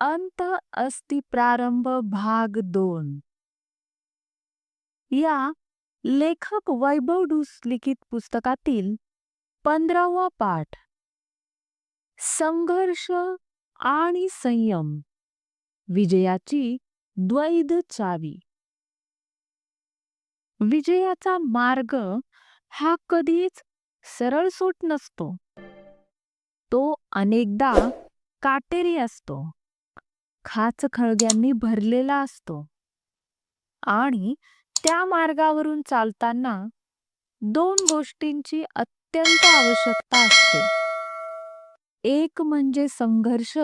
अंत अस्ति प्रारंभ भाग दोन. या लेखक वैभव डुस लिखित पुस्तकातील पंधरावा पाठ. संघर्ष आणि संयम. विजयाची द्वैध चावी. विजयाचा मार्ग हा कधीच सरळसोट नसतो. तो अनेकदा काटेरी असतो. खाच खळग्यांनी भरलेला असतो. आणि त्या मार्गावरून चालताना दोन गोष्टींची अत्यंत आवश्यकता असते. एक म्हणजे संघर्ष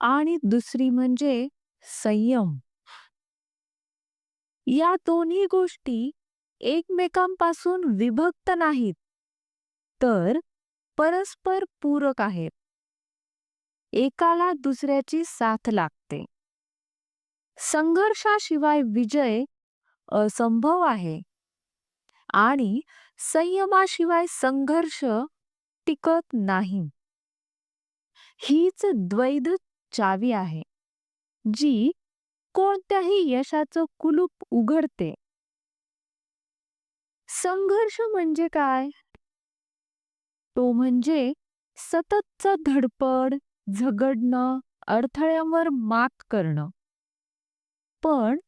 आणि दुसरी म्हणजे संयम. या दोन्ही गोष्टी एकमेकांपासून विभक्त नाहीत तर परस्पर पूरक आहेत. एकाला दुसऱ्याची साथ लागते. संघर्षाशिवाय विजय असंभव आहे. आणि संयमाशिवाय संघर्ष टिकत नाही. हीच द्वैध चावी आहे जी कोणत्याही यशाचं कुलूप उघडते. संघर्ष म्हणजे काय? तो म्हणजे सततचं धडपड झगडणं अडथळ्यांवर मात करणं. पण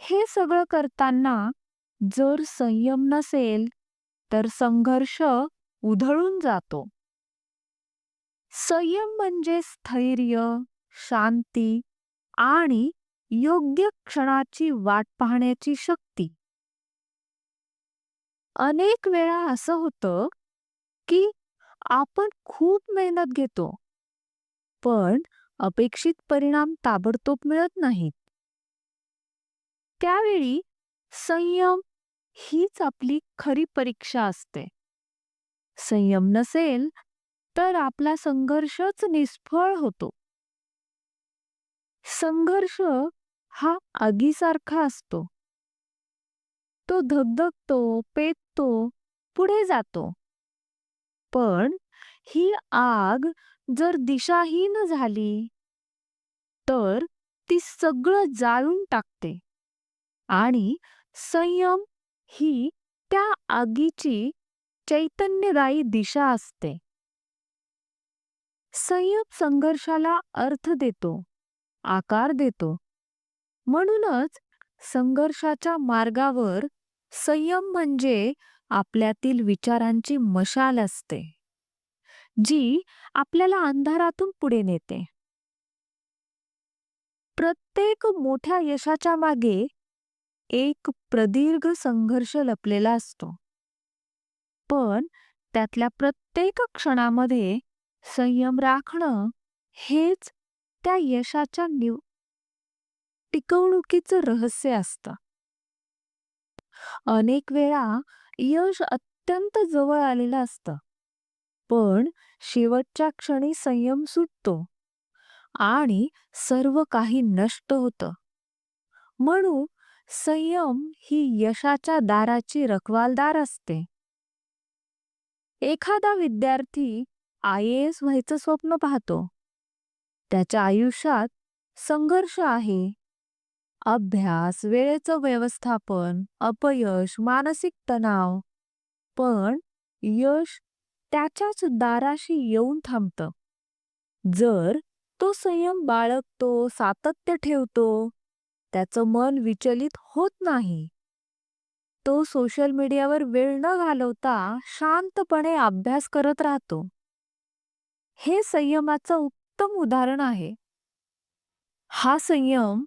हे सगळं करताना जर संयम नसेल तर संघर्ष उधळून जातो. संयम म्हणजे स्थैर्य शांती आणि योग्य क्षणाची वाट पाहण्याची शक्ती. अनेक वेळा असं होतं की आपण खूप मेहनत घेतो पण अपेक्षित परिणाम ताबडतोब मिळत नाहीत. त्यावेळी संयम हीच आपली खरी परीक्षा असते. संयम नसेल तर आपला संघर्षच निष्फळ होतो. संघर्ष हा आगीसारखा असतो. तो धगधगतो पेटतो पुढे जातो. पण ही आग जर दिशाहीन झाली तर ती सगळं जाळून टाकते. आणि संयम ही त्या आगीची चैतन्यदायी दिशा असते. संयम संघर्षाला अर्थ देतो आकार देतो. म्हणूनच संघर्षाच्या मार्गावर संयम म्हणजे आपल्यातील विचारांची मशाल असते. जी आपल्याला अंधारातून पुढे नेते. प्रत्येक मोठ्या यशाच्या मागे एक प्रदीर्घ संघर्ष लपलेला असतो. पण त्यातल्या प्रत्येक क्षणामध्ये संयम राखणं हेच त्या यशाच्या निव टिकवणुकीचं रहस्य असतं. अनेक वेळा यश अत्यंत जवळ आलेलं असतं. पण शेवटच्या क्षणी संयम सुटतो आणि सर्व काही नष्ट होतं. म्हणून संयम ही यशाच्या दाराची रखवालदार असते. एखादा विद्यार्थी आय एस व्हायचं स्वप्न पाहतो. त्याच्या आयुष्यात संघर्ष आहे. अभ्यास वेळेचं व्यवस्थापन अपयश मानसिक तणाव पण यश त्याच्याच दाराशी येऊन थांबतं. जर तो संयम बाळगतो सातत्य ठेवतो त्याचं मन विचलित होत नाही. तो सोशल मीडियावर वेळ न घालवता शांतपणे अभ्यास करत राहतो. हे संयमाचं उत्तम उदाहरण आहे. हा संयम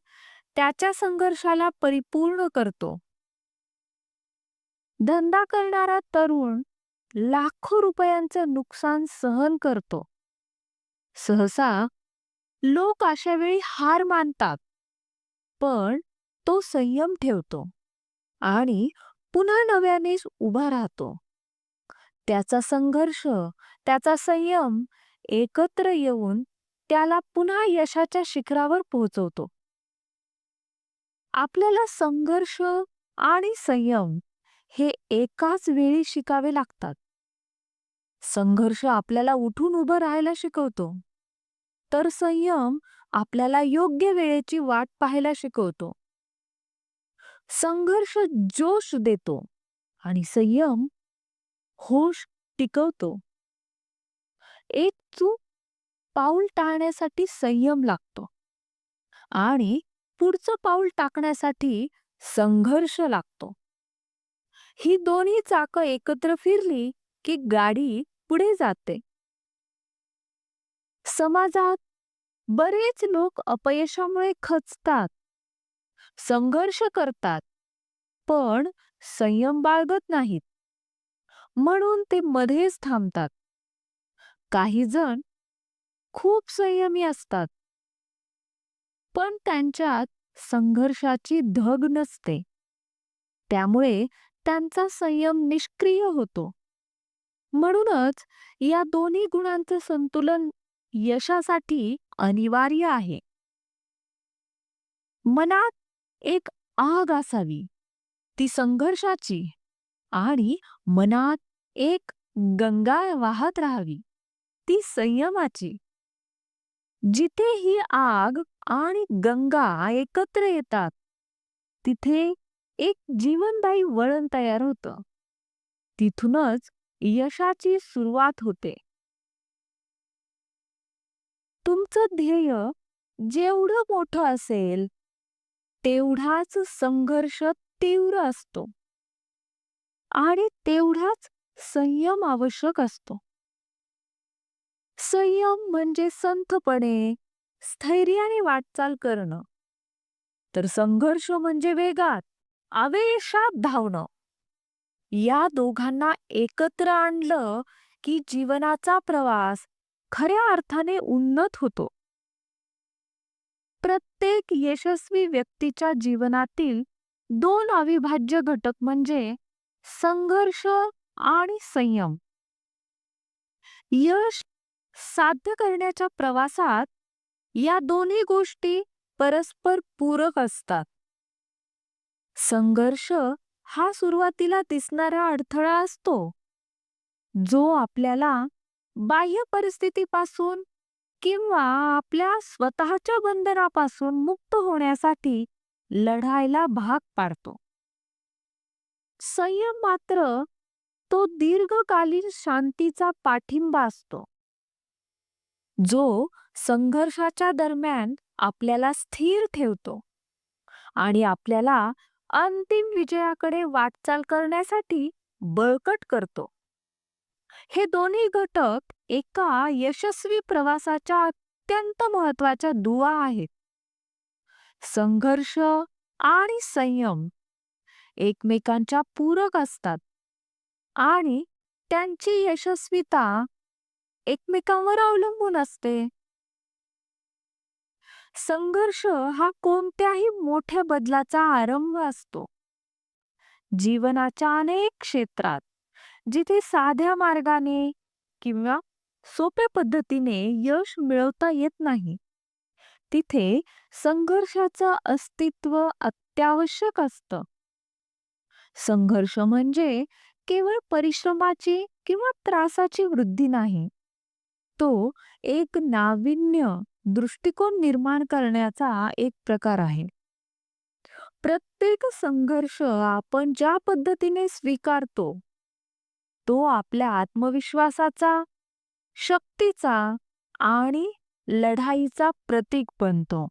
त्याच्या संघर्षाला परिपूर्ण करतो. धंदा करणारा तरुण लाखो रुपयांचं नुकसान सहन करतो. सहसा लोक अशा वेळी हार मानतात पण तो संयम ठेवतो आणि पुन्हा नव्यानेच उभा राहतो. त्याचा संघर्ष त्याचा संयम एकत्र येऊन त्याला पुन्हा यशाच्या शिखरावर पोहोचवतो. आपल्याला संघर्ष आणि संयम हे एकाच वेळी शिकावे लागतात. संघर्ष आपल्याला उठून उभं राहायला शिकवतो. तर संयम आपल्याला योग्य वेळेची वाट पाहायला शिकवतो. संघर्ष जोश देतो आणि संयम होश टिकवतो. एक चूक पाऊल टाळण्यासाठी संयम लागतो आणि पुढचं पाऊल टाकण्यासाठी संघर्ष लागतो. ही दोन्ही चाकं एकत्र फिरली की गाडी पुढे जाते. समाजात बरेच लोक अपयशामुळे खचतात संघर्ष करतात पण संयम बाळगत नाहीत. म्हणून ते मध्येच थांबतात. काही जण खूप संयमी असतात. पण त्यांच्यात संघर्षाची धग नसते. त्यामुळे त्यांचा संयम निष्क्रिय होतो. म्हणूनच या दोन्ही गुणांचं संतुलन यशासाठी अनिवार्य आहे. मनात एक आग असावी ती संघर्षाची आणि मनात एक गंगा वाहत राहावी ती संयमाची. जिथे ही आग आणि गंगा एकत्र येतात तिथे एक जीवनदायी वळण तयार होतं. तिथूनच यशाची सुरुवात होते. तुमचं ध्येय जेवढं मोठं असेल तेवढाच संघर्ष तीव्र असतो. आणि तेवढाच संयम आवश्यक असतो. संयम म्हणजे संथपणे स्थैर्याने वाटचाल करणं. तर संघर्ष म्हणजे वेगात. आवेशात धावणं. या दोघांना एकत्र आणलं की जीवनाचा प्रवास खऱ्या अर्थाने उन्नत होतो. प्रत्येक यशस्वी व्यक्तीच्या जीवनातील दोन अविभाज्य घटक म्हणजे संघर्ष आणि संयम. यश साध्य करण्याच्या प्रवासात या दोन्ही गोष्टी परस्पर पूरक असतात. संघर्ष हा सुरुवातीला दिसणारा अडथळा असतो. जो आपल्याला बाह्य परिस्थितीपासून किंवा आपल्या स्वतःच्या बंधनापासून मुक्त होण्यासाठी लढायला भाग पाडतो. संयम मात्र तो दीर्घकालीन शांतीचा पाठिंबा असतो. जो संघर्षाच्या दरम्यान आपल्याला स्थिर ठेवतो आणि आपल्याला अंतिम विजयाकडे वाटचाल करण्यासाठी बळकट करतो. हे दोन्ही घटक एका यशस्वी प्रवासाच्या अत्यंत महत्त्वाच्या दुवा आहेत. संघर्ष आणि संयम एकमेकांच्या पूरक असतात आणि त्यांची यशस्वीता एकमेकांवर अवलंबून असते. संघर्ष हा कोणत्याही मोठ्या बदलाचा आरंभ असतो. जीवनाच्या अनेक क्षेत्रात जिथे साध्या मार्गाने किंवा सोप्या पद्धतीने यश मिळवता येत नाही तिथे संघर्षाचं अस्तित्व अत्यावश्यक असतं. संघर्ष म्हणजे केवळ परिश्रमाची किंवा त्रासाची वृद्धी नाही. तो एक नाविन्य दृष्टिकोन निर्माण करण्याचा एक प्रकार आहे. प्रत्येक संघर्ष आपण ज्या पद्धतीने स्वीकारतो तो आपल्या आत्मविश्वासाचा शक्तीचा आणि लढाईचा प्रतीक बनतो.